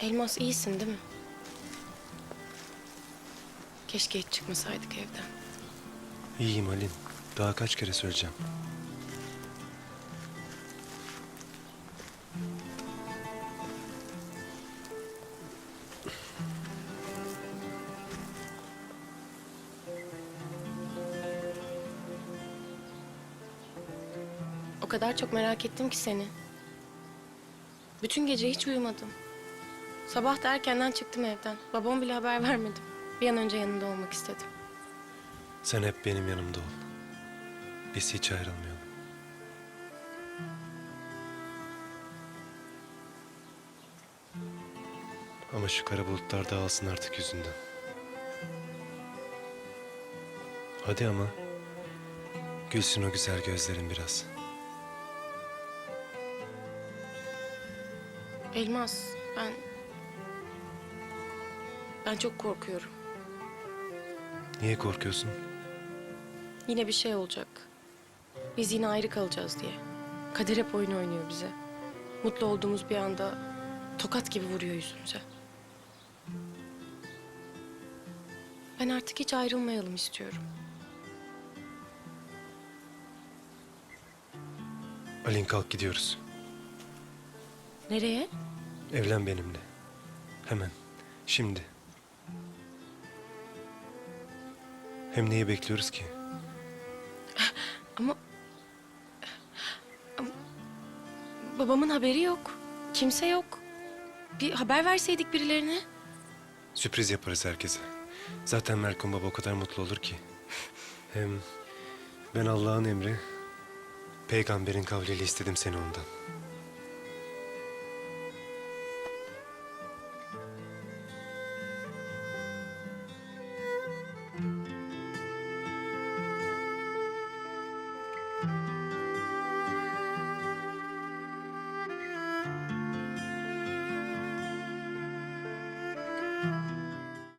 Elmas iyisin değil mi? Keşke hiç çıkmasaydık evden. İyiyim Halin. Daha kaç kere söyleyeceğim. O kadar çok merak ettim ki seni. Bütün gece hiç uyumadım. Sabah da erkenden çıktım evden. Babama bile haber vermedim. Bir an önce yanında olmak istedim. Sen hep benim yanımda ol. Biz hiç ayrılmayalım. Ama şu kara bulutlar dağılsın artık yüzünden. Hadi ama. Gülsün o güzel gözlerin biraz. Elmas, ben... Ben çok korkuyorum. Niye korkuyorsun? Yine bir şey olacak. Biz yine ayrı kalacağız diye. Kader hep oyun oynuyor bize. Mutlu olduğumuz bir anda tokat gibi vuruyor yüzümüze. Ben artık hiç ayrılmayalım istiyorum. Alin kalk gidiyoruz. Nereye? Evlen benimle. Hemen. Şimdi. Hem neyi bekliyoruz ki? Ama... Ama- Babamın haberi yok. Kimse yok. Bir haber verseydik birilerine. Sürpriz yaparız herkese. Zaten Melkom Baba o kadar mutlu olur ki. Hem ben Allah'ın emri, peygamberin kavliyle istedim seni ondan.